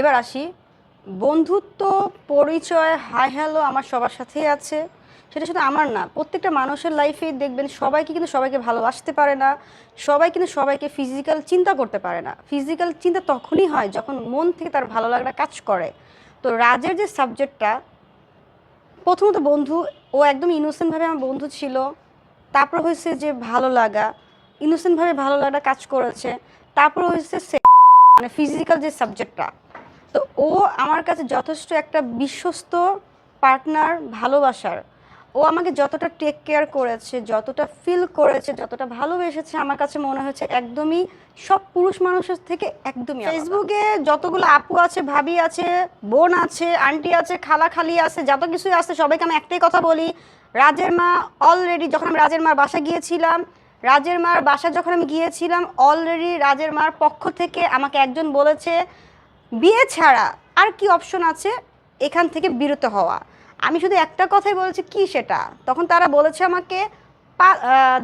এবার আসি। বন্ধুত্ব, পরিচয়, হাই হ্যালো আমার সবার সাথেই আছে। সেটা শুধু আমার না, প্রত্যেকটা মানুষের লাইফে দেখবেন সবাইকে কিন্তু সবাইকে ভালোবাসতে পারে না, সবাই কিন্তু সবাইকে ফিজিক্যাল চিন্তা করতে পারে না। ফিজিক্যাল চিন্তা তখনই হয় যখন মন থেকে তার ভালো লাগাটা কাজ করে। তো রাজের যে সাবজেক্টটা প্রথমত বন্ধু, ও একদম ইনোসেন্টভাবে আমার বন্ধু ছিল। তারপর হয়েছে যে ভালো লাগা ইনোসেন্টভাবে ভালো লাগাটা কাজ করেছে। তারপর হয়েছে মানে ফিজিক্যাল যে সাবজেক্টটা ও আমার কাছে যথেষ্ট একটা বিশ্বস্ত পার্টনার ভালোবাসার। ও আমাকে যতটা টেক কেয়ার করেছে, যতটা ফিল করেছে, যতটা ভালোবেসেছে, আমার কাছে মনে হচ্ছে একদমই সব পুরুষ মানুষের থেকে একদমই ফেসবুকে যতগুলো আপু আছে, ভাবি আছে, বোন আছে আন্টি আছে, খালা খালি আছে, যত কিছুই আছে, সবাইকে আমি একটাই কথা বলি, রাজের মা অলরেডি যখন আমি রাজের মার বাসা গিয়েছিলাম, রাজের মার বাসা যখন আমি গিয়েছিলাম অলরেডি রাজের মার পক্ষ থেকে আমাকে একজন বলেছে বিয়ে ছাড়া আর কি অপশন আছে? এখান থেকে বিরত হওয়া। আমি শুধু একটা কথাই বলেছি, কি সেটা? তখন তারা বলেছে আমাকে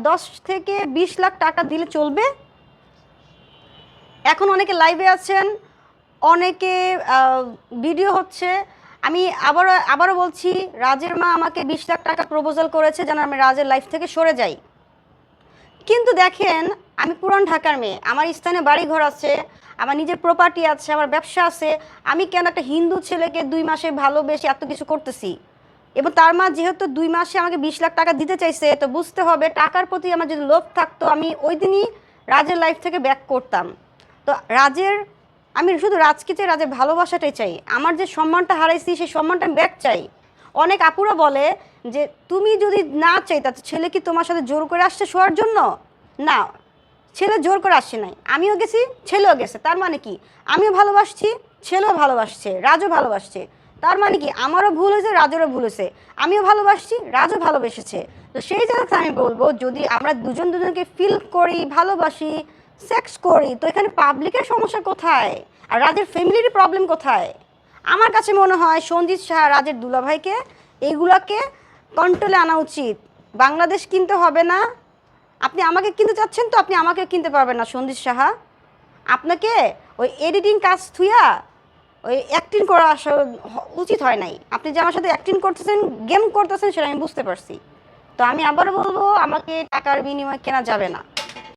দশ থেকে বিশ লাখ টাকা দিলে চলবে। এখন অনেকে লাইভে আছেন, অনেকে ভিডিও হচ্ছে। আমি আবারও আবারও বলছি, রাজের মা আমাকে বিশ লাখ টাকা প্রপোজাল করেছে যেন আমি রাজের লাইফ থেকে সরে যাই। কিন্তু দেখেন, আমি পুরান ঢাকার মেয়ে, আমার স্থানে বাড়ি ঘর আছে আমার নিজের প্রপার্টি আছে, আমার ব্যবসা আছে, আমি কেন একটা হিন্দু ছেলেকে দুই মাসে ভালোবেসে এত কিছু করতেছি? এবং তার মা যেহেতু দুই মাসে আমাকে বিশ লাখ টাকা দিতে চাইছে, তো বুঝতে হবে টাকার প্রতি আমার যদি লোভ থাকতো, আমি ওই দিনই রাজের লাইফ থেকে ব্যাক করতাম। তো রাজের, আমি শুধু রাজকে চাই, রাজের ভালোবাসাটাই চাই। আমার যে সম্মানটা হারাইছি, সেই সম্মানটা আমি ব্যাক চাই। অনেক আপুরা বলে যে, তুমি যদি না চাই তা ছেলে কি তোমার সাথে জোর করে আসছে শোয়ার জন্য? না। ছেলে জোর করে আসছে নাই। আমিও গেছি, ছেলেও গেছে। তার মানে কি? আমিও ভালোবাসছি, ছেলেও ভালোবাসছে, রাজও ভালোবাসছে। তার মানে কি? আমারও ভুল হয়েছে, রাজেরও ভুল হয়েছে। আমিও ভালোবাসছি, রাজও ভালোবেসেছে। তো সেই জায়গাতে আমি বলব, যদি আমরা দুজন দুজনকে ফিল করি, ভালোবাসি সেক্স করি, তো এখানে পাবলিকের সমস্যা কোথায়? আর রাজের ফ্যামিলির প্রবলেম কোথায়? আমার কাছে মনে হয় সঞ্জিত শাহ, রাজের দুলাভাইকে এইগুলাকে কন্ট্রোলে আনা উচিত। বাংলাদেশ কিনতে হবে না আপনি আমাকে কিনতে চাচ্ছেন তো আপনি আমাকে কিনতে পারবেন না, সন্দীপ সাহা। আপনাকে ওই এডিটিং কাজ থুইয়া ওই অ্যাক্টিং করা উচিত হয় নাই। আপনি যে আমার সাথে অ্যাক্টিং করতেছেন গেম করতেছেন সেটা আমি বুঝতে পারছি। তো আমি আবার বলব, আমাকে টাকার বিনিময়ে কেনা যাবে না।